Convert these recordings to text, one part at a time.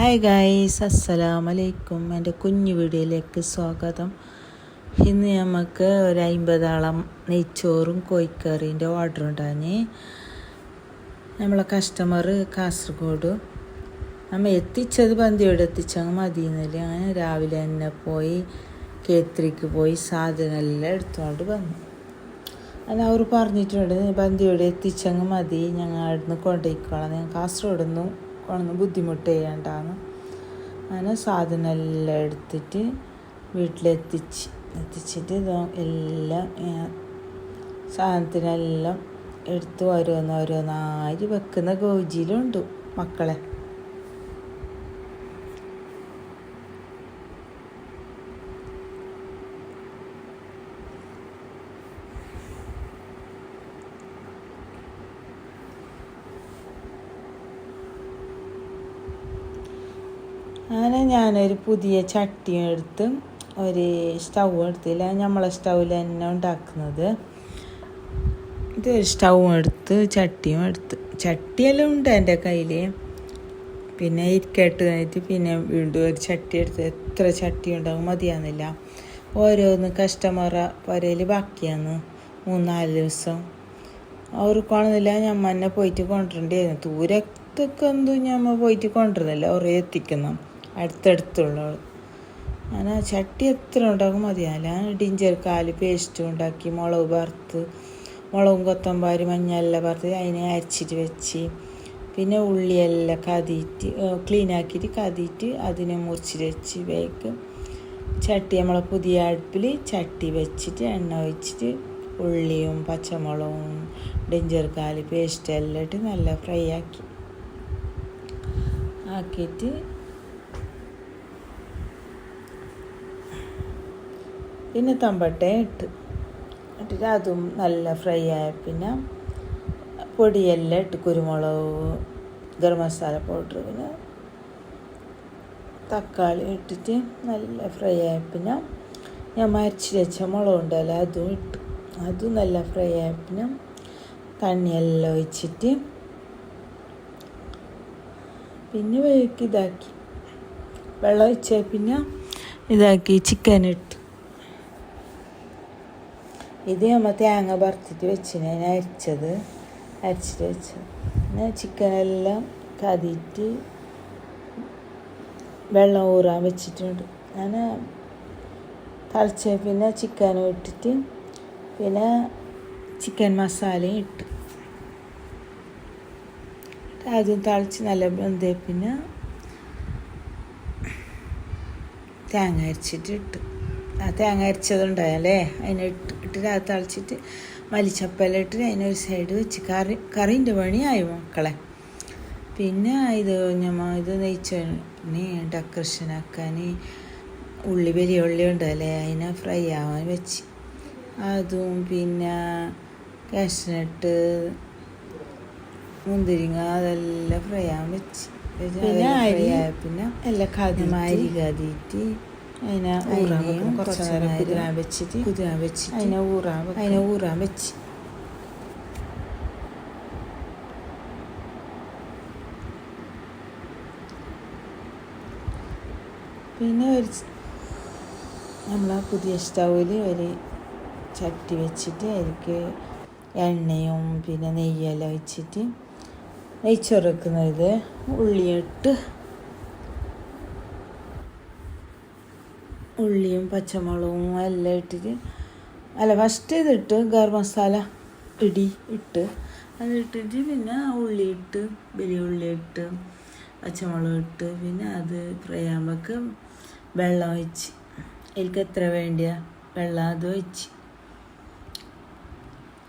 Hi guys അസ്സലാമലൈക്കും എന്റെ കുഞ്ഞു വീഡിയോയിലേക്ക് സ്വാഗതം. ഇന്ന് നമുക്ക് ഒരു അമ്പതാളം നെയ്ച്ചോറും കോഴിക്കറീന്റെ ഓർഡർ ഉണ്ടാഞ്ഞ് നമ്മളെ കസ്റ്റമർ കാസർഗോഡ്. നമ്മൾ എത്തിച്ചത് പന്തിയോട് എത്തിച്ചങ്ങ് മതിയെന്നില്ല അങ്ങനെ രാവിലെ തന്നെ പോയി കേത്രിക്ക് പോയി സാധനമെല്ലാം എടുത്തുകൊണ്ട് വന്നു. അല്ല അവർ പറഞ്ഞിട്ടുണ്ട് പന്തിയോട് എത്തിച്ചങ്ങ് മതി ഞങ്ങൾ അവിടുന്ന് കൊണ്ടുപോയിക്കോളാം. ഞാൻ കാസർഗോഡ് നിന്ന് കൊണ്ടു ബുദ്ധിമുട്ട് ചെയ്യണ്ടാന്ന് അങ്ങനെ സാധനം എല്ലാം എടുത്തിട്ട് വീട്ടിലെത്തിച്ച് എത്തിച്ചിട്ട് എല്ലാം സാധനത്തിനെല്ലാം എടുത്ത് ഓരോന്ന് ഓരോന്നായി വെക്കുന്ന ഗോജിയിലുണ്ട് മക്കളെ. അങ്ങനെ ഞാനൊരു പുതിയ ചട്ടി എടുത്ത് ഒരു സ്റ്റൗ എടുത്തില്ല. നമ്മളെ സ്റ്റൗവിൽ തന്നെ ഉണ്ടാക്കുന്നത്. ഇത് സ്റ്റൗവും എടുത്ത് ചട്ടിയും എടുത്ത്. ചട്ടിയെല്ലാം ഉണ്ട് എന്റെ കയ്യിൽ. പിന്നെ ഇരിക്കട്ട് കഴിഞ്ഞിട്ട് പിന്നെ വീണ്ടും ഒരു ചട്ടി എടുത്ത് എത്ര ചട്ടി ഉണ്ടാകും മതിയാകുന്നില്ല ഓരോന്ന് കസ്റ്റമർ പുരയിൽ ബാക്കിയാന്ന് മൂന്നാൽ ദിവസം. അവർക്കാണെന്നില്ല കാണുന്നില്ല ഞമ്മ തന്നെ പോയിട്ട് കൊണ്ടുവരേണ്ടിയായിരുന്നു. ദൂരത്തൊക്കെ എന്തോ ഞമ്മ പോയിട്ട് കൊണ്ടുവരുന്നില്ല. അവരെ എത്തിക്കുന്നു അടുത്തടുത്തുള്ളവൾ. അങ്ങനെ ചട്ടി എത്ര ഉണ്ടാക്കും മതിയാവില്ല ഡിഞ്ചർ കാൽ പേസ്റ്റ് ഉണ്ടാക്കി മുളക് വറുത്ത് മുളകും കൊത്തമ്പാരി മഞ്ഞെല്ലാം വറുത്ത് അതിനെ അരച്ചിട്ട് വെച്ച് പിന്നെ ഉള്ളിയെല്ലാം കതിയിട്ട് ക്ലീൻ ആക്കിയിട്ട് കതിയിട്ട് അതിനെ മുറിച്ചിട്ട് വെച്ച് വേക്ക് ചട്ടി നമ്മളെ പുതിയ അടുപ്പിൽ ചട്ടി വെച്ചിട്ട് എണ്ണ ഒഴിച്ചിട്ട് ഉള്ളിയും പച്ചമുളകും ഡിഞ്ചർ കാൽ പേസ്റ്റ് എല്ലാം ഇട്ട് നല്ല ഫ്രൈ ആക്കി. ആക്കിയിട്ട് പിന്നെ തമ്പട്ടയും ഇട്ട്. ഇട്ടിട്ട് അതും നല്ല ഫ്രൈ ആയ പിന്നെ പൊടിയെല്ലാം ഇട്ട് കുരുമുളക് ഗരം മസാല പൗഡർ പിന്നെ തക്കാളി ഇട്ടിട്ട് നല്ല ഫ്രൈ ആയ പിന്നെ ഞാൻ മരിച്ച് വെച്ച മുളക് ഉണ്ടല്ലോ അതും ഇട്ട്. അതും നല്ല ഫ്രൈ ആയ പിന്നെ തണ്ണിയെല്ലാം ഒഴിച്ചിട്ട് പിന്നെ വേക്ക് ഇതാക്കി. വെള്ളം ഒഴിച്ച പിന്നെ ഇതാക്കി ചിക്കൻ ഇട്ട്. ഇത് നമ്മൾ തേങ്ങ വറുത്തിട്ട് വെച്ചിന് ഞാൻ അരിച്ചത് അരിച്ചിട്ട് വെച്ചത്. പിന്നെ ചിക്കനെല്ലാം കതിയിട്ട് വെള്ളം ഊറാൻ വെച്ചിട്ടുണ്ട്. ഞാൻ തളിച്ച പിന്നെ ചിക്കനും ഇട്ടിട്ട് പിന്നെ ചിക്കൻ മസാലയും ഇട്ട്. ആദ്യം തളിച്ച് നല്ല വെന്തേ പിന്നെ തേങ്ങ അരച്ചിട്ട് ഇട്ട്. തേങ്ങ അരച്ചതുണ്ടായല്ലേ അതിനെ ഇട്ടിട്ട് അത് തളിച്ചിട്ട് മല്ലിച്ചപ്പെല്ലാം ഇട്ട് അതിനൊരു സൈഡ് വെച്ച് കറി കറീന്റെ പണിയായി മക്കളെ. പിന്നെ ഇത് ഞമ്മ ഇത് നെയ്ച്ചോറിന് ഡെക്കറേഷൻ ആക്കാൻ ഉള്ളി വലിയ ഉള്ളി ഉണ്ടല്ലേ അതിനെ ഫ്രൈ ആവാൻ വെച്ച്. അതും പിന്നെ കാഷ്നട്ട് മുന്തിരിങ്ങ അതെല്ലാം ഫ്രൈ ആവാൻ വെച്ച്. പിന്നെ അരി പിന്നെ എല്ലാം കാതി അരി കതിയിട്ട് അതിനെ അതിനെയും കുറച്ച് നേരം കുതിരാൻ വെച്ചിട്ട് കുതിരാൻ വെച്ച് അതിനെ ഊറാൻ അതിനെ ഊറാൻ വെച്ച്. പിന്നെ ഒരു നമ്മൾ പുതിയ സ്റ്റൗവിൽ ഒരു ചട്ടി വെച്ചിട്ട് അതിലേക്ക് എണ്ണയും പിന്നെ നെയ്യെല്ലാം വെച്ചിട്ട് നെയ്ച്ചോറ് വെക്കുന്നത്. ഉള്ളിയിട്ട് ഉള്ളിയും പച്ചമുളകും എല്ലാം ഇട്ടിട്ട് അല്ല ഫസ്റ്റ് ഇതിട്ട് ഗരം മസാല ഇടി ഇട്ട്. അത് ഇട്ടിട്ട് പിന്നെ ഉള്ളി ഇട്ട് വലിയ ഉള്ളി ഇട്ട് പച്ചമുളക് ഇട്ട് പിന്നെ അത് ഫ്രൈ ആകുമ്പോൾ വെള്ളം ഒഴിച്ച്. എനിക്ക് എത്ര വേണ്ടിയ? വെള്ളം അത് ഒഴിച്ച്.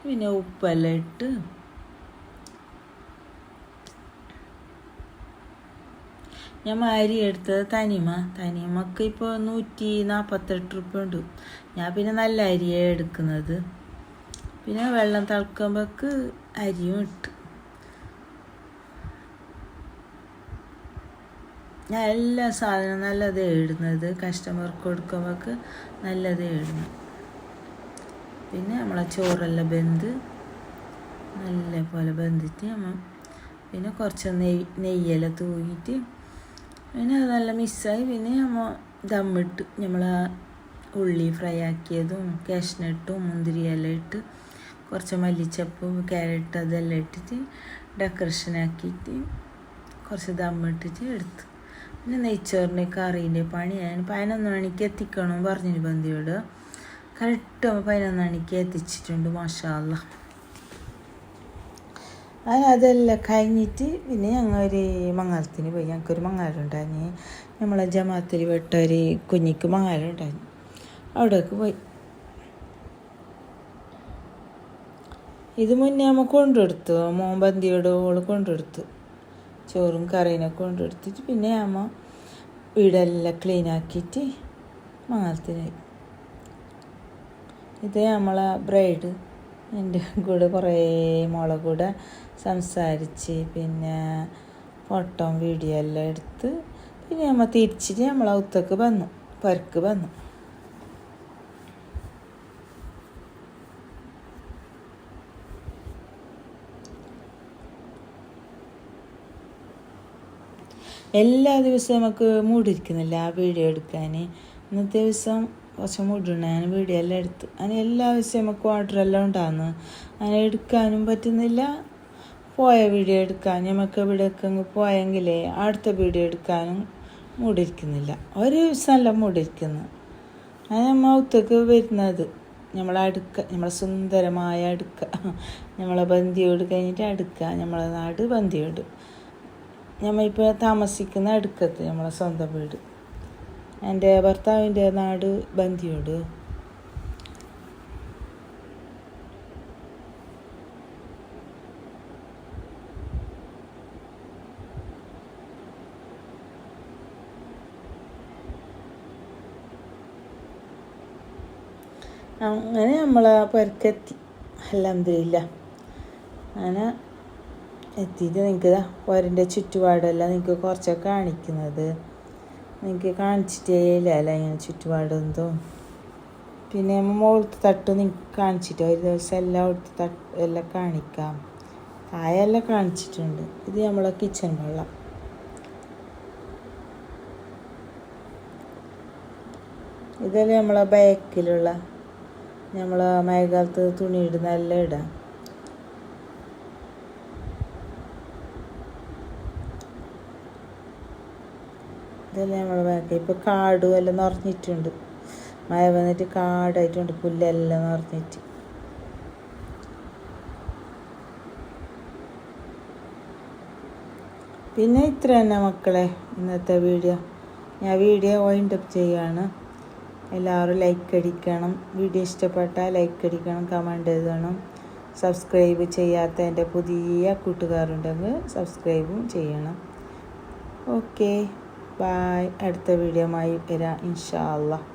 പിന്നെ ഉപ്പെല്ലാം ഇട്ട് ഞാൻ മാരി എടുത്തത് തനിമ. തനിമക്ക് ഇപ്പോൾ നൂറ്റി നാൽപ്പത്തെട്ട് റുപ്യ ഉണ്ട്. ഞാൻ പിന്നെ നല്ല അരിയാണ് എടുക്കുന്നത്. പിന്നെ വെള്ളം തിളക്കുമ്പോൾക്ക് അരിയും ഇട്ട്. ഞാൻ എല്ലാ സാധനവും നല്ലത് ഇടുന്നത്. കസ്റ്റമർക്ക് കൊടുക്കുമ്പോൾക്ക് നല്ലത് എഴുതുന്നു പിന്നെ നമ്മളെ ചോറെല്ലാം ബന്ധ് നല്ല പോലെ വെന്തിട്ട് നമ്മൾ പിന്നെ കുറച്ച് നെയ് നെയ്യെല്ലാം തൂകിയിട്ട് പിന്നെ അത് നല്ല മിസ്സായി. പിന്നെ നമ്മൾ ദമ്മിട്ട് നമ്മൾ ഉള്ളി ഫ്രൈ ആക്കിയതും കാഷ്നട്ടും മുന്തിരിയെല്ലാം ഇട്ട് കുറച്ച് മല്ലിച്ചപ്പും ക്യാരറ്റ് അതെല്ലാം ഇട്ടിട്ട് ഡെക്കറേഷൻ ആക്കിയിട്ട് കുറച്ച് ദമ്മിട്ടിട്ട് എടുത്ത്. പിന്നെ നെയ്ച്ചോറിന്റെ കറീന്റെ പണി. ഞാൻ പതിനൊന്ന് മണിക്ക് എത്തിക്കണം പറഞ്ഞിട്ട് ബന്ധിയോട്. കറക്റ്റ് പതിനൊന്ന് മണിക്ക് എത്തിച്ചിട്ടുണ്ട് മാഷാല്ല അങ്ങനെ അതെല്ലാം കഴിഞ്ഞിട്ട് പിന്നെ ഞങ്ങൾ ഒരു മങ്ങാലത്തിന് പോയി. ഞങ്ങൾക്കൊരു മംഗലം ഉണ്ടായിരുന്നു നമ്മളെ ജമാത്തിൽ പെട്ട ഒരു കുഞ്ഞിക്ക് മംഗലം ഉണ്ടായിരുന്നു അവിടേക്ക് പോയി. ഇത് മുന്നേ നമ്മൾ കൊണ്ടെടുത്തു മോൻ ബന്തിയോട് ഓൾ കൊണ്ടെടുത്തു ചോറും കറീനൊക്കെ കൊണ്ടെടുത്തിട്ട് പിന്നെ അമ്മ വീടെല്ലാം ക്ലീൻ ആക്കിയിട്ട് മംഗലത്തിനായി ഇത് നമ്മളെ ബ്രൈഡ് എന്റെ കൂടെ കുറേ മോളെ കൂടെ സംസാരിച്ച് പിന്നെ ഫോട്ടോ വീഡിയോ എല്ലാം എടുത്ത് പിന്നെ നമ്മൾ തിരിച്ചിട്ട് നമ്മൾ ഔത്തേക്ക് വന്നു പരക്ക് വന്നു. എല്ലാ ദിവസവും നമുക്ക് മൂടിയിരിക്കുന്നില്ല ആ വീഡിയോ എടുക്കാൻ. ഇന്നത്തെ ദിവസം കുറച്ച് ഞാൻ വീഡിയോ എടുത്ത്. അങ്ങനെ എല്ലാ ദിവസവും നമുക്ക് ഓർഡറെല്ലാം ഉണ്ടാകുന്നു അങ്ങനെ എടുക്കാനും പറ്റുന്നില്ല. പോയ വീഡിയോ എടുക്കാൻ. നമുക്ക് അങ്ങ് പോയെങ്കിലേ അടുത്ത വീഡിയോ എടുക്കാനും മൂടിയിരിക്കുന്നില്ല ഒരു ദിവസമല്ല മൂടിയിരിക്കുന്നു അത് നമ്മൾ ഒത്തേക്ക് വരുന്നത്. നമ്മളെ അടുക്ക നമ്മളെ സുന്ദരമായ അടുക്ക. നമ്മളെ ബന്ധിയോട് കഴിഞ്ഞിട്ട് അടുക്ക. നമ്മളെ നാട് ബന്ധിയോട്. നമ്മളിപ്പോൾ താമസിക്കുന്ന അടുക്കത്ത് നമ്മളെ സ്വന്തം വീട്. എന്റെ ഭർത്താവിന്റെ നാട് ബന്ധിയോട്. അങ്ങനെ നമ്മൾ ആ പെരക്കെത്തി. അലഹമില്ല അങ്ങനെ എത്തിയിട്ട് നിങ്ങൾക്ക് പോരന്റെ ചുറ്റുപാടെല്ലാം നിങ്ങൾക്ക് കുറച്ചൊക്കെ കാണിക്കുന്നത്. നിങ്ങൾക്ക് കാണിച്ചിട്ടേ ഇല്ല അല്ല ഇങ്ങനെ ചുറ്റുപാടൊന്നും പിന്നെ മുകളിലത്തെ തട്ട് നിങ്ങൾക്ക് കാണിച്ചിട്ട് ഒരു ദിവസം എല്ലാം അവിടുത്തെ തട്ട് എല്ലാം കാണിക്കാം. തായെല്ലാം കാണിച്ചിട്ടുണ്ട്. ഇത് നമ്മളെ കിച്ചൺ വെള്ളം. ഇതെല്ലാം നമ്മളെ ബാക്കിലുള്ള നമ്മളെ മഴക്കാലത്ത് തുണി ഇടുന്ന എല്ലാം ഇടാം. ഇതെല്ലാം നമ്മൾ ബാക്കി ഇപ്പോൾ കാടും എല്ലാം നിറഞ്ഞിട്ടുണ്ട്. മഴ വന്നിട്ട് കാടായിട്ടുണ്ട്. പുല്ലെല്ലാം നിറഞ്ഞിട്ട്. പിന്നെ ഇത്ര തന്നെ മക്കളെ ഇന്നത്തെ വീഡിയോ. ഞാൻ വീഡിയോ വൈൻഡ് അപ്പ് ചെയ്യുകയാണ് എല്ലാവരും ലൈക്ക് അടിക്കണം. വീഡിയോ ഇഷ്ടപ്പെട്ടാൽ ലൈക്ക് അടിക്കണം കമന്റ് എഴുതണം. സബ്സ്ക്രൈബ് ചെയ്യാത്ത എന്റെ പുതിയ കൂട്ടുകാരുണ്ടെങ്കിൽ സബ്സ്ക്രൈബും ചെയ്യണം. ഓക്കെ ബായ് അടുത്ത വീഡിയോ ആയി വരാം. ഇൻഷാ അള്ളാഹ്